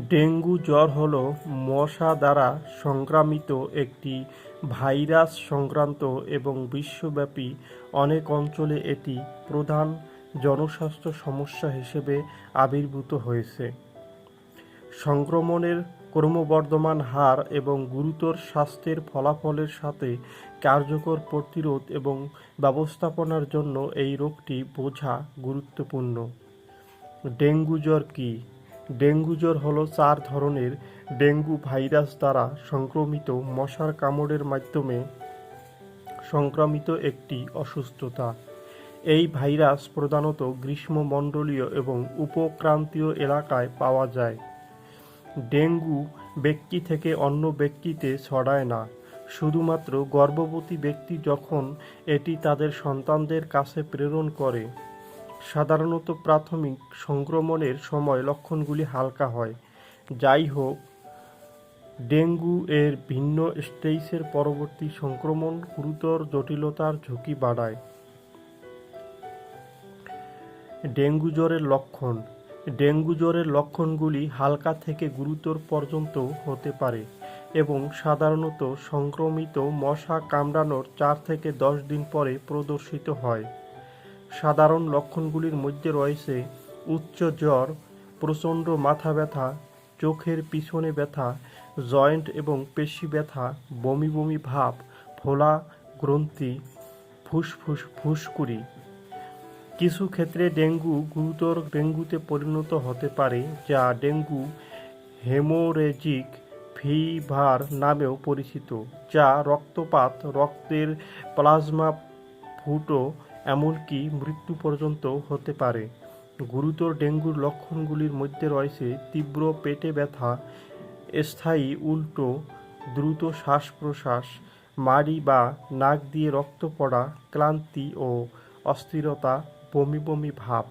Dengue জ্বর হল মশা দ্বারা সংক্রামিত একটি ভাইরাস সংক্রান্ত এবং বিশ্বব্যাপী অনেক অঞ্চলে এটি প্রধান জনস্বাস্থ্য সমস্যা হিসেবে আবির্ভূত হয়েছে। সংক্রমণের ক্রমবর্ধমান হার এবং গুরুতর স্বাস্থ্যের ফলাফলের সাথে কার্যকর প্রতিরোধ এবং ব্যবস্থাপনার জন্য এই রোগটি বোঝা গুরুত্বপূর্ণ। ডেঙ্গু জ্বর কী? ডেঙ্গু জ্বর হলো চার ধরনের ডেঙ্গু ভাইরাস দ্বারা সংক্রমিত মশার কামড়ের মাধ্যমে সংক্রামিত একটি অসুস্থতা। এই ভাইরাস প্রধানত গ্রীষ্মমণ্ডলীয় এবং উপক্রান্তীয় এলাকায় পাওয়া যায়। ডেঙ্গু ব্যক্তি থেকে অন্য ব্যক্তিতে ছড়ায় না। শুধুমাত্র গর্ভবতী ব্যক্তি যখন এটি তাদের সন্তানদের কাছে প্রেরণ করে। সাধারণত প্রাথমিক সংক্রমণের সময় লক্ষণগুলি হালকা হয়। যাই হোক ডেঙ্গু এর ভিন্ন স্টেজের পরবর্তী সংক্রমণ গুরুতর জটিলতার ঝুঁকি বাড়ায়। ডেঙ্গু জ্বরের লক্ষণ। ডেঙ্গু জ্বরের লক্ষণগুলি হালকা থেকে গুরুতর পর্যন্ত হতে পারে এবং সাধারণত সংক্রমিত মশা কামড়ানোর চার থেকে দশ দিন পরে প্রদর্শিত হয়। সাধারণ লক্ষণগুলির মধ্যে রয়েছে উচ্চ জ্বর, প্রচণ্ড মাথা ব্যথা, চোখের পিছনে ব্যথা, জয়েন্ট এবং পেশি ব্যথা, বমি বমি ভাব, ফোলা, গ্রন্থি ফুসফুস ফুসকুড়ি। কিছু ক্ষেত্রে ডেঙ্গু গুরুতর ডেঙ্গুতে পরিণত হতে পারে, যা ডেঙ্গু হেমোরেজিক ফিভার নামেও পরিচিত, যা রক্তপাত, রক্তের প্লাজমা ফুটো এমনকি মৃত্যু পর্যন্ত হতে পারে। গুরুতর ডেঙ্গুর লক্ষণগুলির মধ্যে রয়েছে তীব্র পেটে ব্যথা, স্থায়ী উল্টো, দ্রুত শ্বাস প্রশ্বাস মাড়ি বা নাক দিয়ে রক্ত পড়া, ক্লান্তি ও অস্থিরতা, বমি বমি ভাব।